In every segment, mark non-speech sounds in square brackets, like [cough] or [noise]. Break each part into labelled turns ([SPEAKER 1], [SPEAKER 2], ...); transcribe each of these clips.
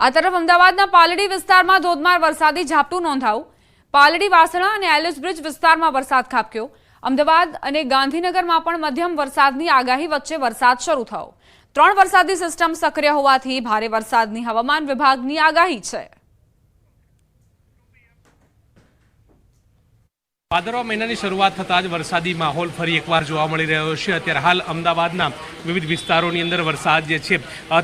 [SPEAKER 1] આ તરફ અમદાવાદના પાલડી વિસ્તારમાં ધોધમાર વરસાદી ઝાપટું નોંધાયું. પાલડી, વાસણા અને એલિસ બ્રિજ વિસ્તારમાં વરસાદ ખાબક્યો. અમદાવાદ અને ગાંધીનગરમાં પણ મધ્યમ વરસાદની આગાહી વચ્ચે વરસાદ શરૂ થયો. ત્રણ વરસાદી સિસ્ટમ સક્રિય હોવાથી ભારે વરસાદની હવામાન વિભાગની આગાહી છે.
[SPEAKER 2] ભાદરવા મહિનાની શરૂઆત થતાં જ વરસાદી માહોલ ફરી એકવાર જોવા મળી રહ્યો છે. અત્યારે હાલ અમદાવાદના વિવિધ વિસ્તારોની અંદર વરસાદ જે છે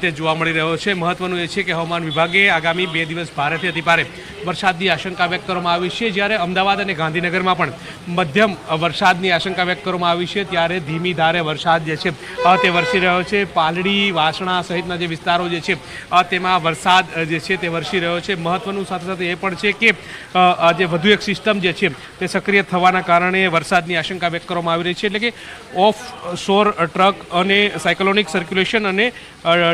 [SPEAKER 2] તે જોવા મળી રહ્યો છે. મહત્વનું એ છે કે હવામાન વિભાગે આગામી બે દિવસ ભારેથી અતિભારે વરસાદની આશંકા વ્યક્ત કરવામાં આવી છે. જ્યારે અમદાવાદ અને ગાંધીનગરમાં પણ મધ્યમ વરસાદની આશંકા વ્યક્ત કરવામાં આવી છે, ત્યારે ધીમી ધારે વરસાદ જે છે તે વરસી રહ્યો છે. પાલડી, વાસણા સહિતના જે વિસ્તારો જે છે તેમાં વરસાદ જે છે, તે વરસી રહ્યો છે. મહત્વનું સાથે સાથે એ પણ છે કે જે વધુ એક સિસ્ટમ જે છે, તે સક્રિય થવાના કારણે વરસાદની આશંકા વ્યક્ત કરવામાં આવી રહી છે. એટલે કે ઓફ શોર ટ્રક અને સાયકોલોનિક સર્ક્યુલેશન અને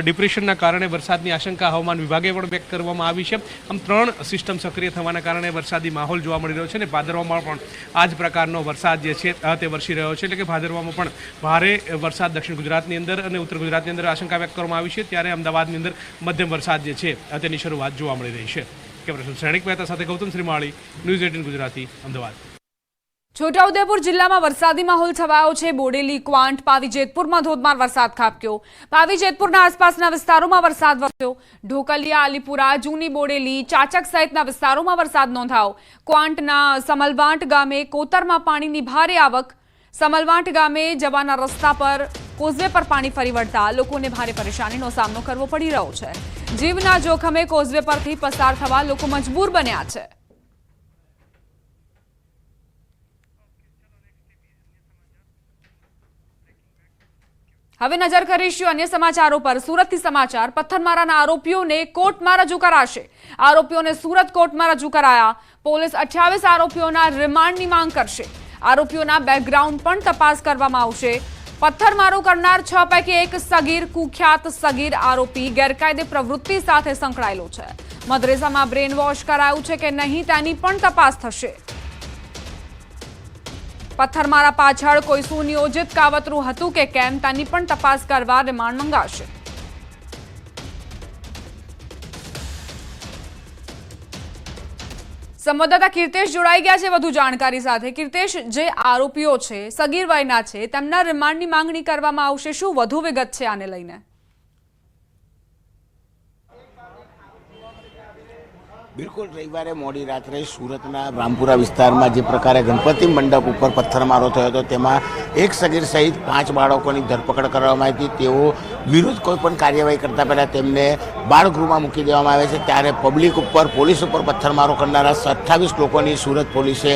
[SPEAKER 2] ડિપ્રેશનના કારણે વરસાદની આશંકા હવામાન વિભાગે પણ વ્યક્ત કરવામાં આવી છે. આમ ત્રણ સિસ્ટમ સક્રિય થવાના કારણે વરસાદી માહોલ જોવા મળી રહ્યો છે અને ભાદરવામાં પણ આ જ પ્રકારનો વરસાદ જે છે તે વરસી રહ્યો છે. એટલે કે ભાદરવામાં પણ ભારે વરસાદ દક્ષિણ ગુજરાતની અંદર અને ઉત્તર ગુજરાતની અંદર આશંકા વ્યક્ત કરવામાં આવી છે. ત્યારે અમદાવાદની અંદર મધ્યમ વરસાદ જે છે તેની શરૂઆત જોવા મળી રહી છે. કેમેરા શ્રેણિક મહેતા સાથે ગૌતમ શ્રીમાળી, ન્યૂઝ એટીન ગુજરાતી, અમદાવાદ.
[SPEAKER 1] છોટાઉદેપુર જિલ્લામાં વરસાદી માહોલ છવાયો છે. બોડેલી, ક્વાંટ, પાવી, જેતપુરમાં ધોધમાર વરસાદ ખાબક્યો. પાવી, જેતપુરના આસપાસના વિસ્તારોમાં વરસાદ વરસ્યો. ઢોકલિયા અલીપુરા જૂની બોડેલી, ચાચક સહિતના વિસ્તારોમાં વરસાદ નોંધાયો. ક્વાંટના સમલવાંટ ગામે કોતરમાં પાણીની ભારે આવક. સમલવાંટ ગામે જવાના રસ્તા પર કોઝવે પર પાણી ફરી વળતા લોકોને ભારે પરેશાનીનો સામનો કરવો પડી રહ્યો છે. જીવના જોખમે કોઝવે પરથી પસાર થવા લોકો મજબૂર બન્યા છે. હવે નજર કરીશું અન્ય સમાચારો પર. સુરતથી સમાચાર. પથ્થરમારાના આરોપીઓને કોર્ટમાં રજૂ કરાશે. આરોપીઓને સુરત કોર્ટમાં રજૂ કરાયા. પોલીસ અઠ્યાવીસ આરોપીઓના રિમાન્ડની માંગ કરશે. આરોપીઓના બેકગ્રાઉન્ડ પણ તપાસ કરવામાં આવશે. પથ્થરમારો કરનાર છ પૈકી એક સગીર, કુખ્યાત સગીર આરોપી ગેરકાયદે પ્રવૃત્તિ સાથે સંકળાયેલો છે. મદ્રેસામાં બ્રેન વોશ કરાયું છે કે નહીં તેની પણ તપાસ થશે. પથ્થરમારા પાછળ કોઈ સુનિયોજિત કાવતરું હતું કે કેમ તેની પણ તપાસ કરવા રિમાન્ડ મંગાશે. સંવાદદાતા કીર્તેશ જોડાઈ ગયા છે વધુ જાણકારી સાથે. કીર્તેશ, જે આરોપીઓ છે, સગીર વયના છે, તેમના રિમાન્ડની માંગણી કરવામાં આવશે. શું વધુ વિગત છે આને લઈને?
[SPEAKER 3] બિલકુલ, રવિવારે મોડી રાત્રે સુરતના રામપુરા વિસ્તારમાં જે પ્રકારે ગણપતિ મંડપ ઉપર પથ્થરમારો થયો હતો, તેમાં એક સગીર સહિત પાંચ બાળકોની ધરપકડ કરવામાં આવી હતી. તેઓ વિરુદ્ધ કોઈ પણ કાર્યવાહી કરતા પહેલાં તેમને બાળગૃહમાં મૂકી દેવામાં આવે છે ત્યારે પબ્લિક ઉપર, પોલીસ ઉપર પથ્થરમારો કરનારા અઠ્ઠાવીસ લોકોની સુરત પોલીસે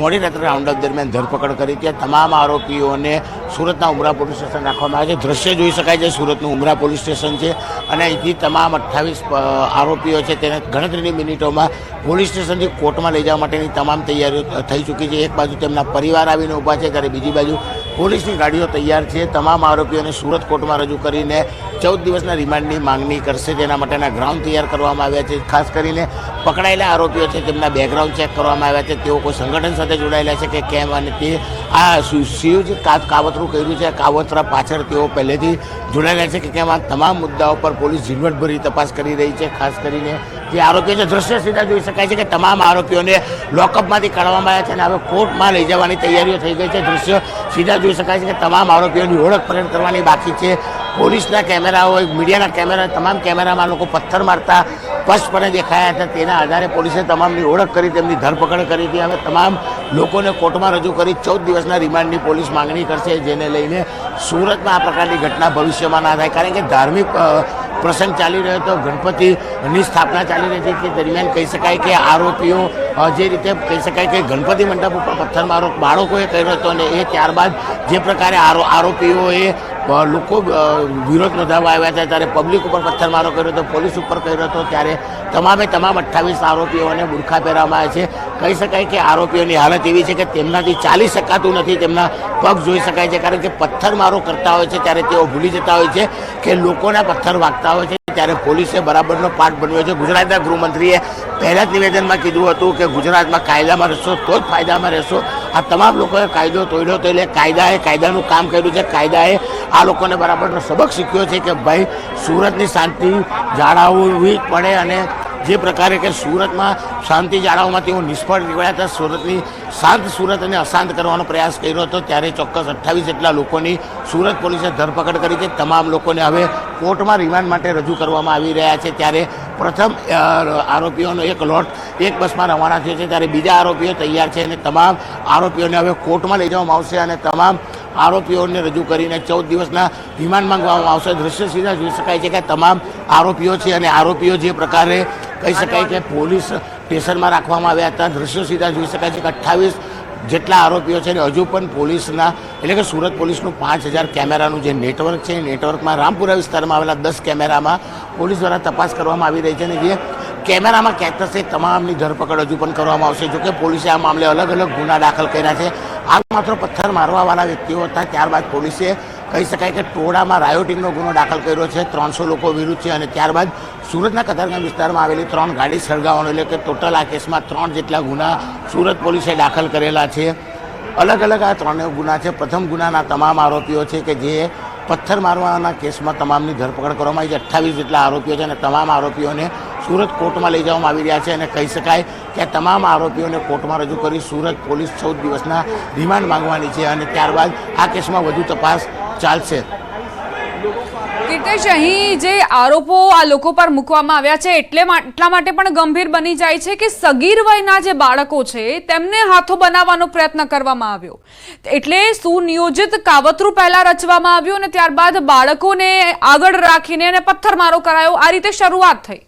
[SPEAKER 3] મોડી રાત્રે રાઉન્ડઅપ દરમિયાન ધરપકડ કરી ત્યાં તમામ આરોપીઓને સુરતના ઉમરા પોલીસ સ્ટેશન રાખવામાં આવે છે. દ્રશ્ય જોઈ શકાય છે સુરતનું ઉમરા પોલીસ સ્ટેશન છે અને અહીંથી તમામ અઠ્ઠાવીસ આરોપીઓ છે તેને ગણતરીની મિનિટોમાં પોલીસ સ્ટેશનથી કોર્ટમાં લઈ જવા માટેની તમામ તૈયારીઓ થઈ ચૂકી છે. એક બાજુ તેમના પરિવાર આવીને ઊભા છે, ત્યારે બીજી બાજુ પોલીસની ગાડીઓ તૈયાર છે. તમામ આરોપીઓને સુરત કોર્ટમાં રજૂ કરીને ચૌદ દિવસના રિમાન્ડની માંગણી કરશે. તેના માટેના ગ્રાઉન્ડ તૈયાર કરવામાં આવ્યા છે. ખાસ કરીને પકડાયેલા આરોપીઓ છે, તેમના બેકગ્રાઉન્ડ ચેક કરવામાં આવ્યા છે. તેઓ કોઈ સંગઠન સાથે જોડાયેલા છે કે કેમ અને તે આ કા- કાવતરું કર્યું છે. કાવતરા પાછળ તેઓ પહેલેથી જોડાયેલા છે કે કેમ. આ તમામ મુદ્દાઓ પર પોલીસ ઝીણવટભરી તપાસ કરી રહી છે. ખાસ કરીને જે આરોપીઓ છે દ્રશ્ય સીધા જોઈ શકાય છે કે તમામ આરોપીઓને લોકઅપમાંથી કાઢવામાં આવ્યા છે અને હવે કોર્ટમાં લઈ જવાની તૈયારીઓ થઈ ગઈ છે. દ્રશ્ય સીધા જોઈ શકાય છે કે તમામ આરોપીઓની ઓળખ પરેડ કરવાની બાકી છે. પોલીસના કેમેરાઓ, મીડિયાના કેમેરા, તમામ કેમેરામાં લોકો પથ્થર મારતા સ્પષ્ટપણે દેખાયા હતા. તેના આધારે પોલીસે તમામની ઓળખ કરી, તેમની ધરપકડ કરી હતી. હવે તમામ લોકોને કોર્ટમાં રજૂ કરી ચૌદ દિવસના રિમાન્ડની પોલીસ માંગણી કરશે, જેને લઈને સુરતમાં આ પ્રકારની ઘટના ભવિષ્યમાં ના થાય. કારણ કે ધાર્મિક પ્રસંગ ચાલી રહ્યો હતો. ગણપતિની સ્થાપના ચાલી રહી હતી તે દરમિયાન કહી શકાય કે આરોપીઓ જે રીતે કહી શકાય કે ગણપતિ મંડપ ઉપર પથ્થરમારો બાળકોએ કર્યો હતો અને એ ત્યારબાદ જે પ્રકારે આરો, આરોપીઓએ લોકો વિરોધ નોંધાવવા આવ્યા હતા ત્યારે પબ્લિક ઉપર પથ્થરમારો કર્યો હતો પોલીસ ઉપર કર્યો હતો. ત્યારે તમામે તમામ અઠ્ઠાવીસ આરોપીઓને બુરખા પહેરવામાં આવે છે. કહી શકાય કે આરોપીઓની હાલત એવી છે કે તેમનાથી ચાલી શકાતું નથી, તેમના પગ જોઈ શકાય છે. કારણ કે પથ્થરમારો કરતા હોય છે, ત્યારે તેઓ ભૂલી જતા હોય છે કે લોકોના પથ્થર વાગતા હોય છે. ત્યારે પોલીસે બરાબરનો પાઠ બન્યો છે. ગુજરાતના ગૃહમંત્રીએ પહેલા જ નિવેદનમાં કીધું હતું કે ગુજરાતમાં કાયદામાં રહેશો તો જ ફાયદામાં રહેશો. આ તમામ લોકોએ કાયદો તોડ્યો તો એટલે કાયદાએ કાયદાનું કામ કર્યું છે. કાયદાએ આ લોકોને બરાબરનો સબક શીખ્યો છે કે ભાઈ, સુરતની શાંતિ જાળવવી પડે અને જે પ્રકારે કે સુરતમાં શાંતિ જાળવવામાં તેઓ નિષ્ફળ નીકળ્યા હતા, સુરતની શાંત સુરત અને અશાંત કરવાનો પ્રયાસ કર્યો હતો, ત્યારે ચોક્કસ અઠ્ઠાવીસ જેટલા લોકોની સુરત પોલીસે ધરપકડ કરી છે. તમામ લોકોને હવે કોર્ટમાં રિમાન્ડ માટે રજૂ કરવામાં આવી રહ્યા છે. ત્યારે પ્રથમ આરોપીઓનો એક લોટ, એક બસમાં રવાના થયો છે. ત્યારે બીજા આરોપીઓ તૈયાર છે અને તમામ આરોપીઓને હવે કોર્ટમાં લઈ જવામાં આવશે અને તમામ આરોપીઓને રજૂ કરીને ચૌદ દિવસના રિમાન્ડ માંગવામાં આવશે. દ્રશ્ય સીધા જોઈ શકાય છે કે તમામ આરોપીઓ છે અને આરોપીઓ જે પ્રકારે કહી શકાય કે પોલીસ સ્ટેશનમાં રાખવામાં આવ્યા હતા. દ્રશ્યો સીધા જોઈ શકાય છે કે અઠ્ઠાવીસ જેટલા આરોપીઓ છે ને, હજુ પણ પોલીસના, એટલે કે સુરત પોલીસનું પાંચ હજાર કેમેરાનું જે નેટવર્ક છે, એ નેટવર્કમાં રામપુરા વિસ્તારમાં આવેલા દસ કેમેરામાં પોલીસ દ્વારા તપાસ કરવામાં આવી રહી છે અને જે કેમેરામાં કેદ થશે તમામની ધરપકડ હજુ પણ કરવામાં આવશે. જોકે પોલીસે આ મામલે અલગ અલગ ગુના દાખલ કર્યા છે. આ માત્ર પથ્થર મારવાવાળા વ્યક્તિઓ હતા, ત્યારબાદ પોલીસે કહી શકાય કે ટોળામાં રાયોટિંગનો ગુનો દાખલ કર્યો છે. ત્રણસો લોકો વિરુદ્ધ છે અને ત્યારબાદ સુરતના કતારગામ વિસ્તારમાં આવેલી ત્રણ ગાડી સળગાવવાનો, એટલે કે ટોટલ આ કેસમાં ત્રણ જેટલા ગુના સુરત પોલીસે દાખલ કરેલા છે. અલગ અલગ આ ત્રણેય ગુના છે. પ્રથમ ગુનાના તમામ આરોપીઓ છે કે જે પથ્થર મારવાના કેસમાં તમામની ધરપકડ કરવામાં આવી છે. અઠ્ઠાવીસ જેટલા આરોપીઓ છે અને તમામ આરોપીઓને સુરત કોર્ટમાં લઈ જવામાં આવી રહ્યા છે અને કહી શકાય કે તમામ આરોપીઓને કોર્ટમાં રજૂ કરી સુરત પોલીસ ચૌદ દિવસના રિમાન્ડ માંગવાની છે અને ત્યારબાદ આ કેસમાં વધુ તપાસ ચાલશે.
[SPEAKER 1] કીર્તેશ, અહીં જે આરોપો આ લોકો પર મૂકવામાં આવ્યા છે, એટલે એટલા માટે પણ ગંભીર બની જાય છે કે સગીર વયના જે બાળકો છે, તેમને હાથો બનાવવાનો પ્રયત્ન કરવામાં આવ્યો. એટલે સુનિયોજિત કાવતરું પહેલાં રચવામાં આવ્યું અને ત્યારબાદ બાળકોને આગળ રાખીને અને પથ્થરમારો કરાયો. આ રીતે શરૂઆત થઈ.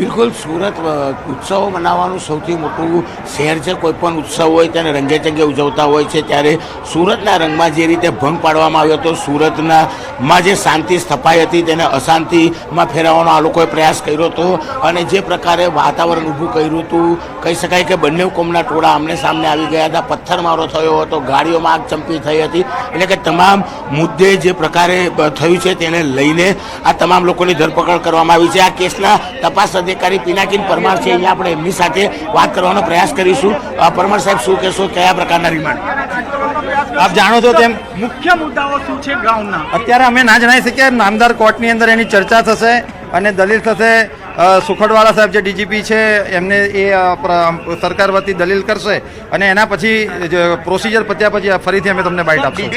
[SPEAKER 3] બિલકુલ સુરત ઉત્સવો મનાવવાનું સૌથી મોટું શહેર છે. કોઈ પણ ઉત્સવ હોય તેને રંગે ચંગે ઉજવતા હોય છે. ત્યારે સુરતના રંગમાં જે રીતે ભંગ પાડવામાં આવ્યો હતો સુરતના માં જે શાંતિ સ્થપાઈ હતી, તેને અશાંતિમાં ફેરવવાનો આ લોકોએ પ્રયાસ કર્યો હતો. અને જે પ્રકારે વાતાવરણ ઊભું કર્યું હતું, કહી શકાય કે બંને કોમના ટોળા આમને સામને આવી ગયા હતા. પથ્થરમારો થયો હતો, ગાડીઓમાં આગ ચંપી થઈ હતી. એટલે કે તમામ મુદ્દે જે પ્રકારે થયું છે તેને લઈને આ તમામ લોકોની ધરપકડ કરવામાં આવી છે. આ કેસના તપાસ અધિકારી પિનાકીન પરમાર છે અહીંયા આપણે એમની સાથે વાત કરવાનો પ્રયાસ કરીશું. પરમાર સાહેબ શું કહેશો કયા પ્રકારના રિમાન્ડ?
[SPEAKER 4] આપ જાણો છો તેમ
[SPEAKER 5] મુખ્ય મુદ્દાઓ શું છે ગ્રાઉન્ડના
[SPEAKER 4] અત્યારે અમે ના જણાવી શકીએ નામદાર કોર્ટની અંદર એની ચર્ચા થશે અને દલીલ થશે. સુખડવાલા સાહેબ જે ડીજીપી છે એમને એ પ્ર- સરકાર વતી દલીલ કરશે અને એના પછી પ્રોસિજર પત્યા પછી ફરીથી અમે તમને બાઇટ આપશું.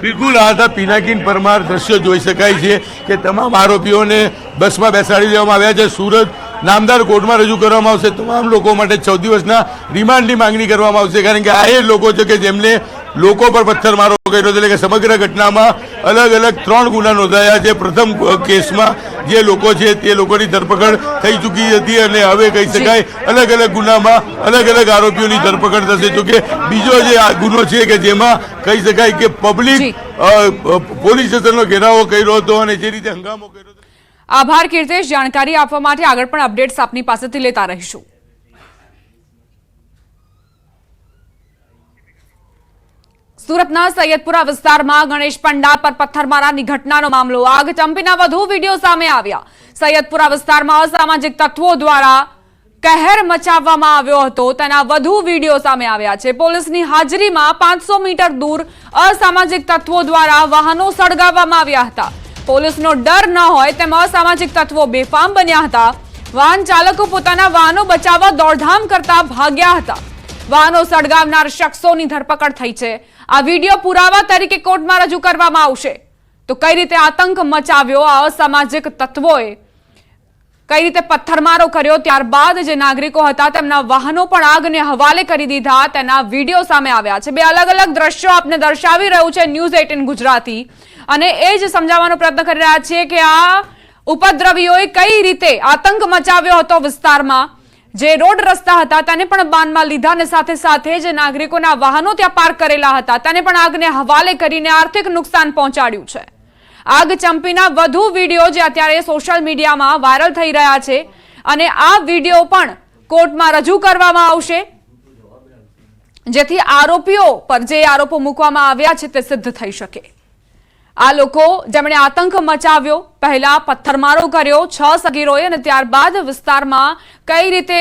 [SPEAKER 6] બિલકુલ આ હતા પિનાકીન પરમાર દ્રશ્યો જોઈ શકાય છે કે તમામ આરોપીઓને બસમાં બેસાડી દેવામાં આવ્યા છે. સુરત નામદાર કોર્ટમાં રજૂ કરવામાં આવશે. તમામ લોકો માટે ચૌદ દિવસના રિમાન્ડની માંગણી કરવામાં આવશે. કારણ કે આ એ લોકો છે કે જેમને લોકો પર પથ્થરમારો કર્યો એટલે કે સમગ્ર ઘટનામાં અલગ અલગ ત્રણ ગુના નોંધાયા છે. પ્રથમ કેસમાં જે લોકો છે તે લોકોની ધરપકડ થઈ ચૂકી હતી અને હવે કહી શકાય અલગ અલગ ગુનામાં અલગ અલગ આરોપીઓની ધરપકડ થશે. જો કે બીજો જે આ ગુનો છે કે જેમાં કહી શકાય કે પબ્લિક પોલીસ સ્ટેશનનો ઘેરાવો કર્યો હતો અને જે રીતે હંગામો કર્યો હતો.
[SPEAKER 1] આભાર કીર્તેશ. જાણકારી આપવા માટે આગળ પણ અપડેટ્સ આપની પાસેથી લેતા રહીશું. સુરતના સૈયદપુરા વિસ્તારમાં ગણેશ પંડાલ પર પથ્થરમારાની ઘટનાનો મામલો. આગ ચંપીના વધુ વીડિયો સામે આવ્યા. સૈયદપુરા વિસ્તારમાં અસામાજિક તત્વો દ્વારા કહેર મચાવવામાં આવ્યો હતો. તેના વધુ વીડિયો સામે આવ્યા છે. પોલીસની હાજરીમાં પાંચસો મીટર દૂર અસામાજિક તત્વો દ્વારા વાહનો સળગાવવામાં આવ્યા હતા. પોલીસનો ડર ન હોય તેમ અસામાજિક તત્વો બેફામ બન્યા હતા. વાહન ચાલકો પોતાના વાહનો બચાવવા દોડધામ કરતા ભાગ્યા હતા. વાહનો સળગાવનાર શખ્સોની ધરપકડ થઈ છે. આ વીડિયો પુરાવા તરીકે કોર્ટમાં રજૂ કરવામાં આવશે. તો કઈ રીતે આતંક મચાવ્યો, આ અસામાજિક તત્વોએ કઈ રીતે પથ્થરમારો કર્યો, ત્યારબાદ જે નાગરિકો હતા તેમના વાહનો પણ આગને હવાલે કરી દીધા, તેના વીડિયો સામે આવ્યા છે. બે અલગ અલગ દ્રશ્યો આપને દર્શાવી રહ્યું છે ન્યૂઝ એટીન ગુજરાતી. અને એ જ સમજાવવાનો પ્રયત્ન કરી રહ્યા છીએ કે આ ઉપદ્રવીઓએ કઈ રીતે આતંક મચાવ્યો હતો વિસ્તારમાં. જે રોડ રસ્તા હતા, તેને પણ બાનમાં લીધા અને સાથે સાથે જે નાગરિકોના વાહનો ત્યાં પાર્ક કરેલા હતા. તેને પણ આગને હવાલે કરીને આર્થિક નુકસાન પહોંચાડ્યું છે. આગ ચંપીના વધુ વીડિયો જે અત્યારે સોશિયલ મીડિયામાં વાયરલ થઈ રહ્યા છે અને આ વીડિયો પણ કોર્ટમાં રજૂ કરવામાં આવશે. જેથી આરોપીઓ પર જે આરોપો મૂકવામાં આવ્યા છે, તે સિદ્ધ થઈ શકે. આ લોકો જેમણે આતંક મચાવ્યો, પહેલા પથ્થરમારો કર્યો, છ સગીરોએ અને ત્યારબાદ વિસ્તારમાં કઈ રીતે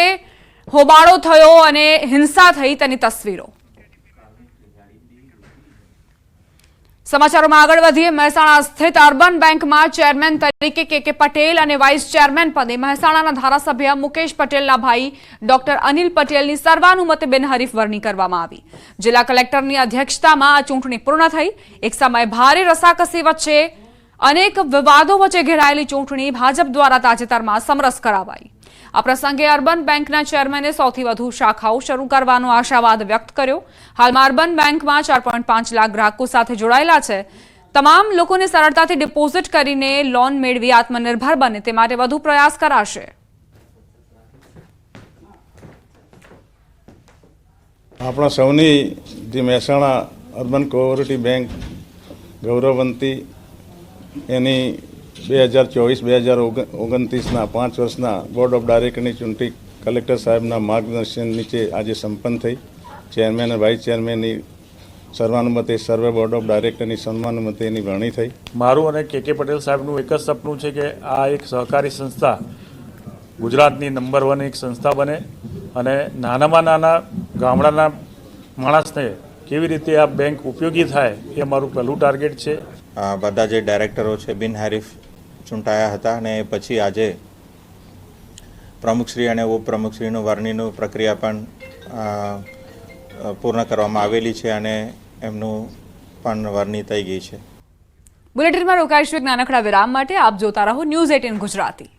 [SPEAKER 1] હોબાળો થયો અને હિંસા થઈ તેની તસવીરો. સમાચારોમાં આગળ વધીએ. મહેસાણા સ્થિત અર્બન બેંકમાં ચેરમેન તરીકે કે કે પટેલ અને વાઇસ ચેરમેન પદે મહેસાણાના ધારાસભ્ય મુકેશ પટેલના ભાઈ ડોક્ટર અનિલ પટેલની સર્વાનુમતે બિનહરીફ વરણી કરવામાં આવી. જિલ્લા કલેક્ટરની અધ્યક્ષતામાં આ ચૂંટણી પૂર્ણ થઈ. એક સમય ભારે રસાકસી વચ્ચે અનેક વિવાદો વચ્ચે ઘેરાયેલી ચૂંટણી ભાજપ દ્વારા તાજેતરમાં સમરસ કરાવાઈ. આ પ્રસંગે અર્બન બેંકના ચેરમેને સૌથી વધુ શાખાઓ શરૂ કરવાનો આશાવાદ વ્યક્ત કર્યો. હાલમાં અર્બન બેંકમાં ચાર લાખ ગ્રાહકો સાથે જોડાયેલા છે. તમામ લોકોને સરળતાથી ડિપોઝિટ કરીને લોન મેળવી આત્મનિર્ભર બને તે માટે વધુ પ્રયાસ કરાશે.
[SPEAKER 7] આપણા સૌની જે મહેસાણા અર્બન કોઓપરેટિવ બેંક ગૌરવવંતી એની બે હજાર ચોવીસ બે હજાર ઓગણત્રીસના પાંચ વર્ષના બોર્ડ ઓફ ડાયરેક્ટરની ચૂંટણી કલેક્ટર સાહેબના માર્ગદર્શન નીચે આજે સંપન્ન થઈ. ચેરમેન અને વાઇસ ચેરમેનની સર્વાનુમતે સર્વે બોર્ડ ઓફ ડાયરેક્ટરની સન્માનુમતે એની વરણી થઈ.
[SPEAKER 8] મારું અને કે કે પટેલ સાહેબનું એક જ સપનું છે કે આ એક સહકારી સંસ્થા ગુજરાતની નંબર વન એક સંસ્થા બને અને નાનામાં નાના ગામડાના માણસને કેવી રીતે આ બેંક ઉપયોગી થાય એ મારું પહેલું ટાર્ગેટ છે.
[SPEAKER 9] આ બધા જે ડાયરેક્ટરો છે બિનહરીફ ચૂંટાયા હતા અને પછી આજે પ્રમુખશ્રી અને ઉપપ્રમુખશ્રીનું વરણીનું પ્રક્રિયા પણ પૂર્ણ કરવામાં આવેલી છે અને એમનું પણ વરણી થઈ ગઈ છે.
[SPEAKER 1] બુલેટિનમાં રોકાઈશું એક નાનકડા વિરામ માટે આપ જોતા રહો ન્યૂઝ એટીન ગુજરાતી.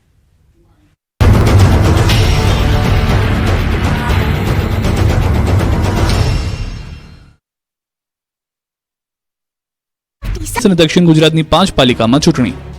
[SPEAKER 10] દક્ષિણ ગુજરાતની પાંચ પાલિકામાં ચૂંટણી.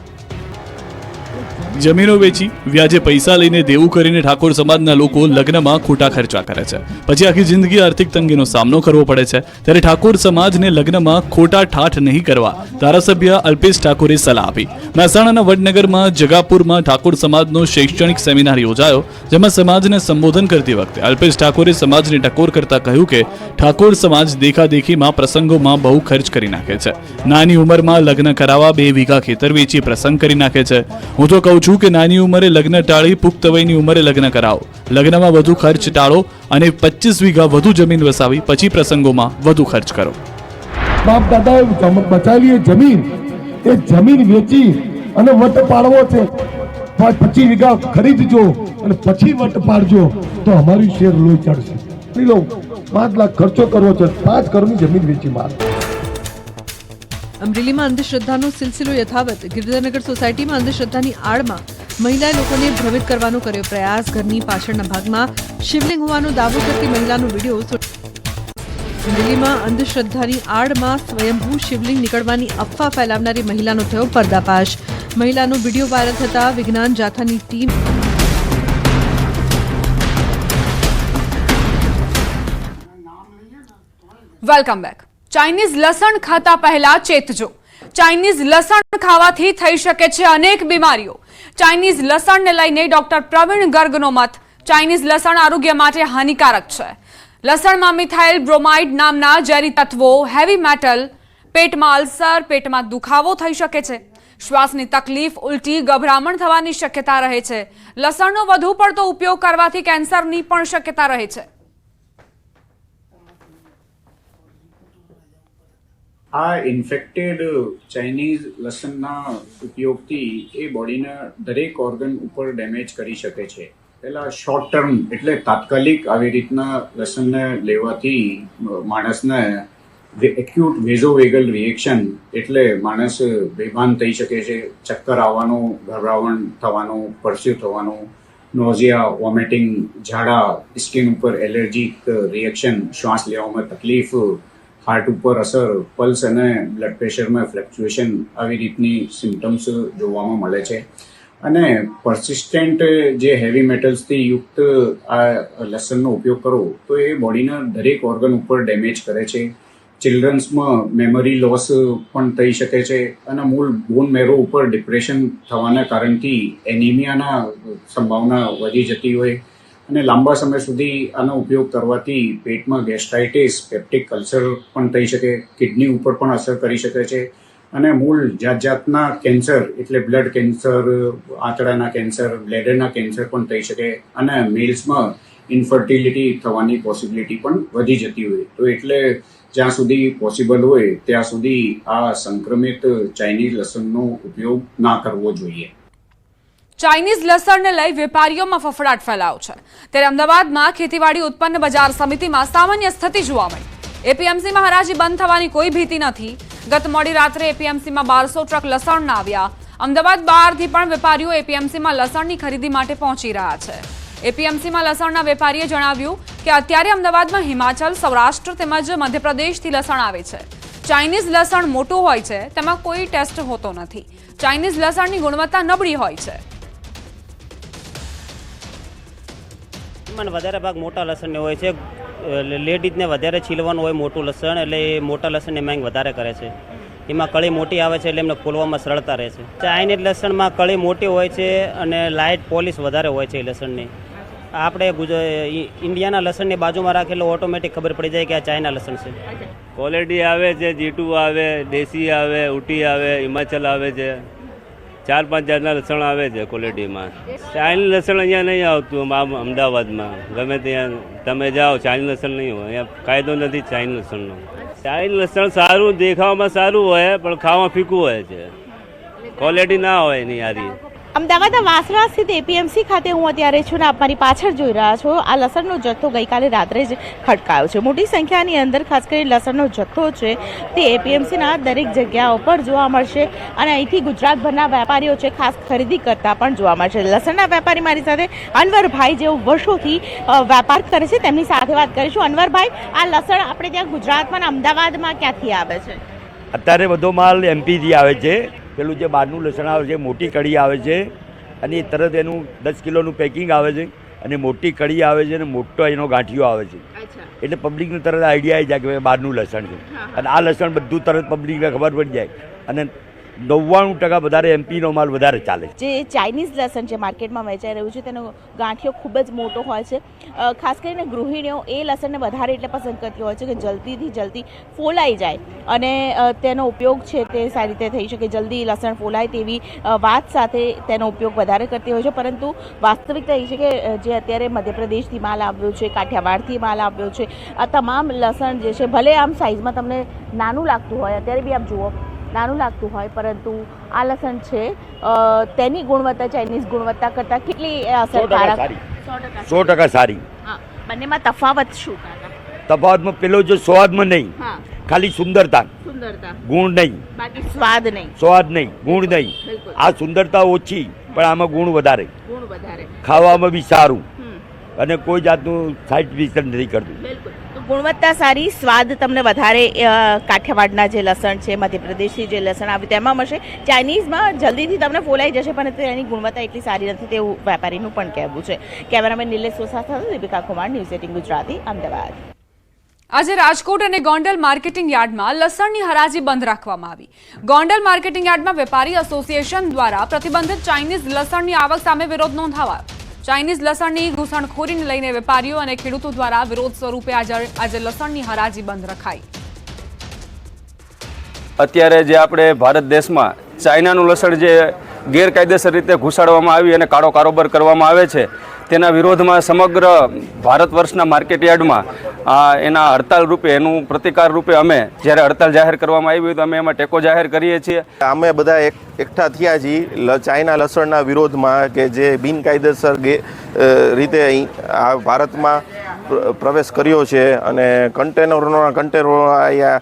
[SPEAKER 10] જમીનો વેચી, વ્યાજે પૈસા લઈને દેવું કરીને ઠાકોર સમાજના લોકો લગ્નમાં ખોટા ખર્ચા કરે છે. પછી આખી જિંદગી આર્થિક તંગીનો સામનો કરવો પડે છે. ત્યારે ઠાકોર સમાજને લગ્નમાં ખોટા ઠાઠ નહીં કરવા ધારાસભ્ય અલ્પેશ ઠાકોરે સલાહ આપી. મહેસાણાના વડનગરમાં, જગાપુરમાં ઠાકોર સમાજનો શૈક્ષણિક સેમિનાર યોજાયો, જેમાં સમાજને સંબોધન કરતી વખતે અલ્પેશ ઠાકોરે સમાજને ટકોર કરતા કહ્યું કે, ઠાકોર સમાજ દેખાદેખીમાં પ્રસંગોમાં બહુ ખર્ચ કરી નાખે છે. નાની ઉંમરમાં લગ્ન કરાવવા બે વીઘા ખેતર વેચી પ્રસંગ કરી નાખે છે. હું તો કહું છું કે નાની ઉંમરે લગ્ન ટાળી, પુખ્ત વયની ઉંમરે લગ્ન કરાવો. લગ્નમાં વધુ ખર્ચ ટાળો અને પચીસ વીઘા વધુ જમીન વસાવી, પછી પ્રસંગોમાં વધુ ખર્ચ કરો.
[SPEAKER 11] બાપ દાદાએ બચાવેલી જમીન, એ જમીન વેચી અને વટ પાડવો છે. પાંચ, પચીસ વીઘા ખરીદજો અને પછી વટ પાડજો તો અમારી શેર લોહી ચડશે. પાંચ લાખ ખર્ચો કરવો છે. પાંચ કરોડની જમીન વેચી માર
[SPEAKER 12] અમરેલીમાં અંધશ્રદ્ધાનો સિલસિલો યથાવત. ગિરધરનગર સોસાયટીમાં અંધશ્રદ્ધાની આડમાં મહિલાએ લોકોને ભ્રમિત કરવાનો કર્યો પ્રયાસ. ઘરની પાછળના ભાગમાં શિવલિંગ હોવાનો દાવો કરતી મહિલાનો વીડિયો અમરેલીમાં અંધશ્રદ્ધાની આડમાં સ્વયંભૂ શિવલિંગ નીકળવાની અફવા ફેલાવનારી મહિલાનો થયો પર્દાફાશ. મહિલાનો વીડિયો વાયરલ થતા વિજ્ઞાન જાથાની ટીમ
[SPEAKER 1] વેલકમ બેક ચાઇનીઝ લસણ ખાતા પહેલા ચેતજો. ચાઇનીઝ લસણ ખાવાથી થઈ શકે છે અનેક બીમારીઓ. ચાઇનીઝ લસણને લઈને ડોક્ટર પ્રવીણ ગર્ગનો મત. ચાઇનીઝ લસણ આરોગ્ય માટે હાનિકારક છે. લસણમાં મિથાઇલ બ્રોમાઇડ નામના ઝેરી તત્વો, હેવી મેટલ, પેટમાં અલ્સર, પેટમાં દુખાવો થઈ શકે છે. શ્વાસની તકલીફ, ઉલટી, ગભરામણ થવાની શક્યતા રહે છે. લસણનો વધુ પડતો ઉપયોગ કરવાથી કેન્સરની પણ શક્યતા રહે છે.
[SPEAKER 5] આ ઇન્ફેક્ટેડ ચાઇનીઝ લસણના ઉપયોગથી એ બોડીના દરેક ઓર્ગન ઉપર ડેમેજ કરી શકે છે. પહેલાં શોર્ટ ટર્મ એટલે તાત્કાલિક આવી રીતના લસણને લેવાથી માણસને એક્યુટ વેઝોવેગલ રિએક્શન એટલે માણસ બેભાન થઈ શકે છે, ચક્કર આવવાનું, ગભરાવણ થવાનું, પરસ્યુ થવાનું નોઝિયા વોમિટિંગ ઝાડા સ્કિન ઉપર એલર્જીક રિએક્શન શ્વાસ લેવામાં તકલીફ હાર્ટ ઉપર અસર પલ્સ અને બ્લડ પ્રેશરમાં ફ્લેક્ચ્યુએશન આવી રીતની સિમ્ટમ્સ જોવામાં મળે છે. અને પરસિસ્ટન્ટ જે હેવી મેટલ્સથી યુક્ત આ લસણનો ઉપયોગ કરો, તો એ બોડીના દરેક ઓર્ગન ઉપર ડેમેજ કરે છે. ચિલ્ડ્રન્સમાં મેમરી લોસ પણ થઈ શકે છે અને મૂળ બોન મેરો ઉપર ડિપ્રેશન થવાના કારણથી એનિમિયાના સંભાવના વધી જતી હોય. અને લાંબા સમય સુધી આનો ઉપયોગ કરવાથી પેટમાં ગેસ્ટ્રાઇટિસ, પેપ્ટિક કલ્ચર પણ થઈ શકે, કિડની ઉપર પણ અસર કરી શકે છે. અને મૂળ જાત જાતના કેન્સર, એટલે બ્લડ કેન્સર, આંતરડાના કેન્સર, બ્લેડરના કેન્સર પણ થઈ શકે અને મેલ્સમાં ઇન્ફર્ટિલિટી થવાની પોસિબિલિટી પણ વધી જતી હોય. તો એટલે જ્યાં સુધી પોસિબલ હોય, ત્યાં સુધી આ સંક્રમિત ચાઇનીઝ લસણનો ઉપયોગ ના કરવો જોઈએ.
[SPEAKER 1] ચાઇનીઝ લસણને લઈ વેપારીઓમાં ફફડાટ ફેલાયો છે. ત્યારે અમદાવાદમાં ખેતીવાડી ઉત્પન્ન બજાર સમિતિમાં સામાન્ય સ્થિતિ જોવા મળી. એપીએમસીમાં હરાજી બંધ થવાની કોઈ ભીતિ નથી. ગત મોડી રાત્રે એપીએમસીમાં બારસો ટ્રક લસણના આવ્યા અમદાવાદ બહારથી પણ વેપારીઓ એપીએમસીમાં લસણની ખરીદી માટે પહોંચી રહ્યા છે. એપીએમસીમાં લસણના વેપારીએ જણાવ્યું કે અત્યારે અમદાવાદમાં હિમાચલ, સૌરાષ્ટ્ર તેમજ મધ્યપ્રદેશથી લસણ આવે છે. ચાઇનીઝ લસણ મોટું હોય છે, તેમાં કોઈ ટેસ્ટ હોતો નથી. ચાઇનીઝ લસણની ગુણવત્તા નબળી હોય છે.
[SPEAKER 13] એમાં વધારે ભાગ મોટા લસણને હોય છે. લેડીઝને વધારે છીલવાનું હોય મોટું લસણ, એટલે એ મોટા લસણની માંગ વધારે કરે છે. એમાં કળી મોટી આવે છે એટલે એમને ખોલવામાં સરળતા રહે છે. ચાઇનીઝ લસણમાં કળી મોટી હોય છે અને લાઇટ પોલિશ વધારે હોય છે એ લસણની. આપણે ઇન્ડિયાના લસણની બાજુમાં રાખેલો ઓટોમેટિક ખબર પડી જાય કે આ ચાઇના લસણ છે.
[SPEAKER 14] ક્વોલિટી આવે છે, જીટુ આવે, દેશી આવે, ઉટી આવે, હિમાચલ આવે છે. ચાર પાંચ જાતના લસણ આવે છે ક્વોલિટીમાં ચાઇનીઝ લસણ અહીંયા નહીં આવતું આમ અમદાવાદમાં. ગમે ત્યાં તમે જાઓ, ચાઇનીઝ લસણ નહીં હોય. અહીંયા કાયદો નથી ચાઇનીઝ લસણનો ચાઇનીઝ લસણ સારું દેખાવામાં સારું હોય, પણ ખાવામાં ફીકું હોય છે. ક્વોલિટી ના હોય એની યારી.
[SPEAKER 15] અમદાવાદના વાસણા સ્થિત એપીએમસી ખાતે હું અત્યારે છું ને આપ મારી પાછળ જોઈ રહ્યા છો. આ લસણનો જથ્થો ગઈકાલે રાત્રે જ ખડકાયો છે. મોટી સંખ્યાની અંદર ખાસ કરીને લસણનો જથ્થો છે તે એપીએમસીના દરેક જગ્યાઓ પર જોવા મળશે અને અહીંથી ગુજરાતભરના વેપારીઓ છે ખાસ ખરીદી કરતા પણ જોવા મળશે. લસણના વેપારી મારી સાથે અનવરભાઈ જેઓ વર્ષોથી વેપાર કરે છે તેમની સાથે વાત કરીશું. અનવરભાઈ, આ લસણ આપણે ત્યાં ગુજરાતમાં અમદાવાદમાં ક્યાંથી આવે છે?
[SPEAKER 14] અત્યારે બધો માલ એમપીથી આવે છે. પેલું જે બહારનું લસણ આવે છે મોટી કઢી આવે છે અને એ તરત એનું દસ કિલોનું પેકિંગ આવે છે અને મોટી કઢી આવે છે અને મોટો એનો ગાંઠિયો આવે છે. એટલે પબ્લિકને તરત આઈડિયા આવી જાય કે બહારનું લસણ છે. અને આ લસણ બધું તરત પબ્લિકને ખબર પડી જાય. અને નવ્વાણું ટકા વધારે એમપીનો માલ વધારે ચાલે છે.
[SPEAKER 15] જે ચાઇનીઝ લસણ જે માર્કેટમાં વેચાઈ રહ્યું છે, તેનો ગાંઠિયો ખૂબ જ મોટો હોય છે. ખાસ કરીને ગૃહિણીઓ એ લસણને વધારે એટલે પસંદ કરતી હોય છે કે જલ્દીથી જલ્દી ફોલાઈ જાય. અને તેનો ઉપયોગ છે તે સારી રીતે થઈ શકે. જલ્દી લસણ ફોલાય તેવી વાત સાથે તેનો ઉપયોગ વધારે કરતી હોય છે. પરંતુ વાસ્તવિકતા એ છે કે જે અત્યારે મધ્યપ્રદેશથી માલ આવ્યો છે, કાઠિયાવાડથી માલ આવ્યો છે, આ તમામ લસણ જે છે, ભલે આમ સાઇઝમાં તમને નાનું લાગતું હોય, અત્યારે બી આપ જુઓ નાનું લાગતું હોય પરંતુ આ લસણ છે તેની ગુણવત્તા ચાઇનીઝ ગુણવત્તા કરતાં કેટલી
[SPEAKER 14] સો ટકા
[SPEAKER 15] અસરકારક?
[SPEAKER 14] સારી.
[SPEAKER 15] સો ટકા
[SPEAKER 14] સારી.
[SPEAKER 15] બંનેમાં તફાવત શું
[SPEAKER 14] તફાવતમાં પેલો જો સ્વાદમાં નહીં ખાલી સુંદરતા.
[SPEAKER 15] સુંદરતા.
[SPEAKER 14] ગુણ નહીં.
[SPEAKER 15] બાકી સ્વાદ નહીં.
[SPEAKER 14] સ્વાદ નહીં ગુણ નહીં. આ સુંદરતા ઓછી પણ આમાં ગુણ વધારે.
[SPEAKER 15] ગુણ વધારે.
[SPEAKER 14] ખાવામાં બી સારું. અને કોઈ જાતનું સાઇડ ઇફેક્ટ નથી કરતું.
[SPEAKER 15] ગુણવત્તા સારી, સ્વાદ તમને વધારે કાઠિયાવાડના જે લસણ છે મધ્યપ્રદેશથી જે લસણ આવ્યું તેમાં મળશે. ચાઇનીઝમાં જલ્દીથી તમને ફોલાઈ જશે, પણ એની ગુણવત્તા એટલી સારી નથી તેવું વેપારીનું પણ કહેવું છે. કેમેરામેન નિલેશ સોસા સાથે દીપિકા કુમાર ન્યૂઝ એટીન ગુજરાતી, અમદાવાદ.
[SPEAKER 1] આજે રાજકોટ અને ગોંડલ માર્કેટિંગ યાર્ડમાં લસણની હરાજી બંધ રાખવામાં આવી. ગોંડલ માર્કેટિંગ યાર્ડમાં વેપારી એસોસિએશન દ્વારા પ્રતિબંધિત ચાઇનીઝ લસણની આવક સામે વિરોધ નોંધાવાયો. ચાઇનીઝ લસણની ઘૂસણખોરીને લઈને વેપારીઓ અને ખેડૂતો દ્વારા વિરોધ સ્વરૂપે આજે લસણની હરાજી બંધ રખાઈ.
[SPEAKER 14] અત્યારે જે આપણે ભારત દેશમાં ચાઇનાનું લસણ જે ગેરકાયદેસર રીતે ઘૂસાડવામાં આવી અને કાળો કારોબાર કરવામાં આવે છે, તેના વિરોધમાં સમગ્ર ભારત વર્ષના માર્કેટ યાર્ડમાં આ, એના હડતાલ રૂપે એનું પ્રતિકાર રૂપે અમે જ્યારે હડતાલ જાહેર કરવામાં આવી હોય તો અમે એમાં ટેકો જાહેર કરીએ છીએ.
[SPEAKER 6] અમે બધા એક એકઠા થયા છીએ ચાઇના લસણના વિરોધમાં કે જે બિનકાયદેસર રીતે અહીં આ ભારતમાં પ્રવેશ કર્યો છે અને કન્ટેનરોના કન્ટેનરો અહીંયા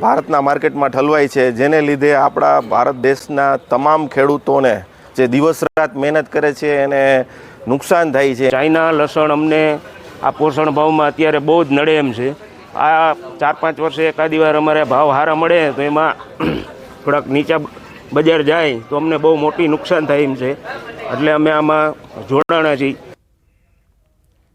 [SPEAKER 6] ભારતના માર્કેટમાં ઠલવાય છે. જેને લીધે આપણા ભારત દેશના તમામ ખેડૂતોને જે દિવસ રાત મહેનત કરે છે એને નુકસાન થાય છે.
[SPEAKER 14] ચાઇના લસણ અમને આ પોષણ ભાવમાં અત્યારે બહુ જ નડે એમ છે. આ ચાર પાંચ વર્ષે એકાદી વાર અમારે ભાવ સારા મળે તો એમાં [clears throat] થોડાક નીચા બજાર જાય તો અમને બહુ મોટી નુકસાન થાય એમ છે. એટલે અમે આમાં જોડાણા છીએ.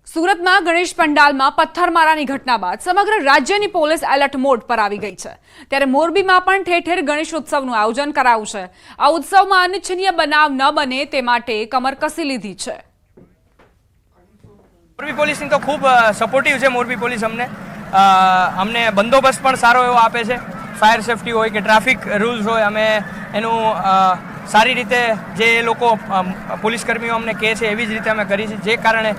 [SPEAKER 1] સુરતમાં ગણેશ પંડાલમાં પથ્થરમારાની ઘટના બાદ સમગ્ર રાજ્યની પોલીસ એલર્ટ મોડ પર આવી ગઈ છે. ત્યારે મોરબીમાં પણ ઠેર ઠેર ગણેશ ઉત્સવનું આયોજન કરાયું છે. આ ઉત્સવમાં અનિચ્છનીય બનાવ ન બને તે માટે કમર કસી લીધી છે.
[SPEAKER 13] મોરબી પોલીસની તો ખૂબ સપોર્ટિવ છે મોરબી પોલીસ અમને. અમને બંદોબસ્ત પણ સારો એવો આપે છે.
[SPEAKER 16] ફાયર સેફટી હોય કે ટ્રાફિક રૂલ્સ હોય, અમે એનું સારી રીતે જે લોકો પોલીસકર્મીઓ પોલીસ કર્મીઓ અમને કહે છે, એવી જ રીતે અમે કરી છે જે કારણે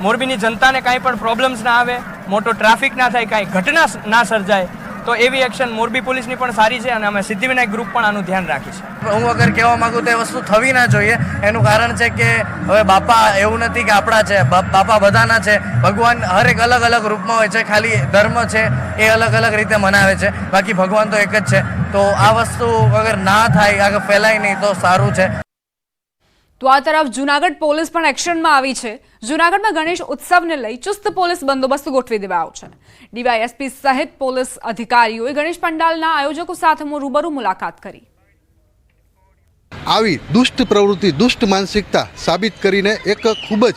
[SPEAKER 16] મોરબીની જનતાને કાંઈ પણ પ્રોબ્લેમ્સ ના આવે, મોટો ટ્રાફિક ના થાય, કાંઈ ઘટના ના સર્જાય તો એવી એક્શન મોરબી પોલીસની પણ સારી છે અને અમે સિદ્ધિવિનાયક ગ્રુપ પણ આનું ધ્યાન રાખી છે
[SPEAKER 17] હું અગર કહેવા માંગુ તો એ વસ્તુ થવી ના જોઈએ. એનું કારણ છે કે હવે બાપા એવું નથી કે આપણા છે બાપા બધાના છે. ભગવાન હરેક અલગ અલગ રૂપમાં હોય છે, ખાલી ધર્મ છે એ અલગ અલગ રીતે મનાવે છે. બાકી ભગવાન તો એક જ છે. તો આ વસ્તુ અગર ના થાય, આગળ ફેલાય નહીં તો સારું છે.
[SPEAKER 1] તો આ તરફ જૂનાગઢ પોલીસ પણ એક્શનમાં આવી છે. જૂનાગઢમાં ગણેશ ઉત્સવને લઈ ચુસ્ત પોલીસ બંદોબસ્ત ગોઠવી દેવાયો છે. ડીવાયએસપી સહિત પોલીસ અધિકારીઓએ ગણેશ પંડાલના આયોજકો સાથે રૂબરૂ મુલાકાત કરી.
[SPEAKER 18] આવી દુષ્ટ પ્રવૃત્તિ, દુષ્ટ માનસિકતા સાબિત કરીને એક ખૂબ જ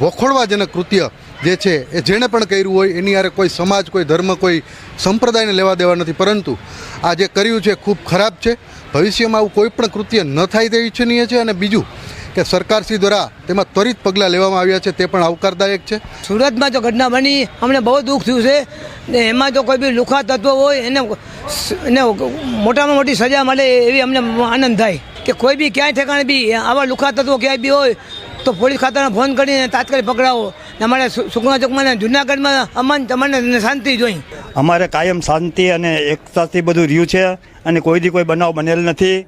[SPEAKER 18] વખોડવાજનક કૃત્ય જે છે એ જેણે પણ કર્યું હોય એની યારે કોઈ સમાજ, કોઈ ધર્મ, કોઈ સંપ્રદાયને લેવા દેવા નથી. પરંતુ આ જે કર્યું છે ખૂબ ખરાબ છે. ભવિષ્યમાં આવું કોઈ પણ કૃત્ય ન થાય તે ઈચ્છનીય છે અને બીજું કે સરકારશ્રી દ્વારા તેમાં ત્વરિત પગલાં લેવામાં આવ્યા છે તે પણ આવકારદાયક છે?
[SPEAKER 19] સુરતમાં જો ઘટના બની અમને બહુ દુઃખ થયું છે. ને એમાં જો કોઈ બી લુખા તત્વો હોય એને એને મોટામાં મોટી સજા મળે એવી અમને આનંદ થાય. કે કોઈ બી ક્યાંય ઠેકાણે બી આવા લુખા તત્વો ક્યાંય બી હોય તો પોલીસ ખાતાને ફોન કરીને તાત્કાલિક પકડાવો. અમારે સુકણા ચોકમાં જુનાગઢમાં અમન તમને શાંતિ જોઈ.
[SPEAKER 20] અમારે કાયમ શાંતિ અને એકતાથી બધું રહ્યું છે અને કોઈથી કોઈ બનાવ બનેલ નથી.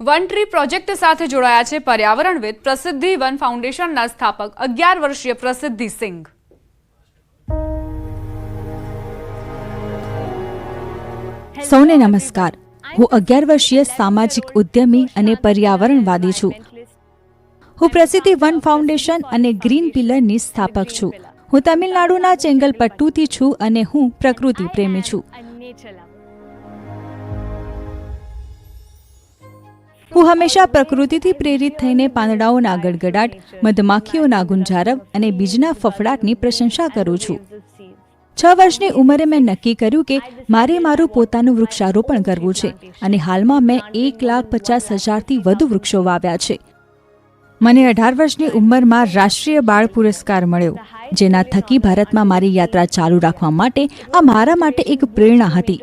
[SPEAKER 1] વન ટ્રી પ્રોજેક્ટ સાથે જોડાયા છે પર્યાવરણવિદ પ્રસિદ્ધિ વન ફાઉન્ડેશનના સ્થાપક અગિયાર વર્ષીય પ્રસિદ્ધિ સિંઘ.
[SPEAKER 21] સૌને નમસ્કાર. હું અગિયાર વર્ષીય સામાજિક ઉદ્યમી અને પર્યાવરણવાદી છું. હું પ્રસિદ્ધિ વન ફાઉન્ડેશન અને ગ્રીન પિલરની સ્થાપક છું. હું તમિલનાડુના ચેંગલપટ્ટુથી છું અને હું પ્રકૃતિ પ્રેમી છું. હું હંમેશા પ્રકૃતિથી પ્રેરિત થઈને પાંદડાઓના ગડગડાટ, મધમાખીઓના ગુંજારવ અને બીજના ફફડાટની પ્રશંસા કરું છું. છ વર્ષની ઉંમરે મેં નક્કી કર્યું કે મારે મારું પોતાનું વૃક્ષારોપણ કરવું છે અને હાલમાં મેં એક લાખ પચાસ હજારથી વધુ વૃક્ષો વાવ્યા છે. મને અઢાર વર્ષની ઉંમરમાં રાષ્ટ્રીય બાળ પુરસ્કાર મળ્યો, જેના થકી ભારતમાં મારી યાત્રા ચાલુ રાખવા માટે આ મારા માટે એક પ્રેરણા હતી.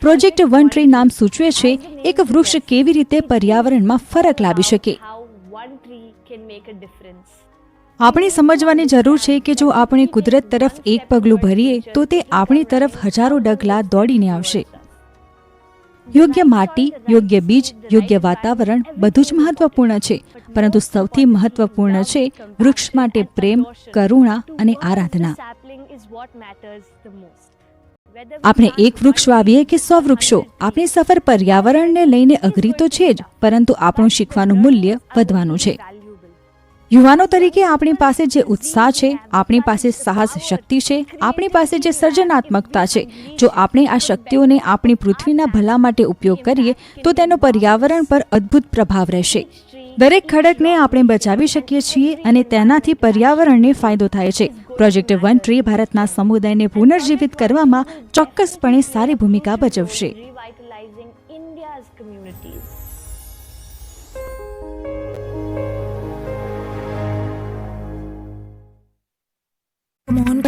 [SPEAKER 21] પ્રોજેક્ટ વન ટ્રી નામ સૂચવે છે, એક વૃક્ષ કેવી રીતે પર્યાવરણમાં ફરક લાવી શકે? આપણે સમજવાની જરૂર છે કે જો આપણે કુદરત તરફ એક પગલું ભરીએ, તો તે આપણી તરફ હજારો ડગલા દોડીને આવશે. યોગ્ય માટી, યોગ્ય બીજ, યોગ્ય વાતાવરણ બધું જ મહત્વપૂર્ણ છે. પરંતુ સૌથી મહત્વપૂર્ણ છે વૃક્ષ માટે પ્રેમ, કરુણા અને આરાધના. આપણે એક વૃક્ષ વાવીએ કે સો વૃક્ષો? આપણી સફર પર્યાવરણને લઈને અઘરી તો છે જ, પરંતુ આપણું શીખવાનું મૂલ્ય વધવાનું છે. યુવાનો તરીકે આપણી પાસે જે ઉત્સાહ છે, આપણી પાસે સાહસ શક્તિ છે, આપણી પાસે જે સર્જનાત્મકતા છે, જો આપણે આ શક્તિઓને આપણી પૃથ્વીના ભલા માટે ઉપયોગ કરીએ, તો તેનો પર્યાવરણ પર અદ્ભુત પ્રભાવ રહેશે. દરેક ખડકને આપણે બચાવી શકીએ છીએ અને તેનાથી પર્યાવરણને ફાયદો થાય છે. પ્રોજેક્ટ વન ટ્રી ભારતના સમુદાયને પુનર્જીવિત કરવામાં ચોક્કસપણે સારી ભૂમિકા ભજવશે.
[SPEAKER 22] મોહન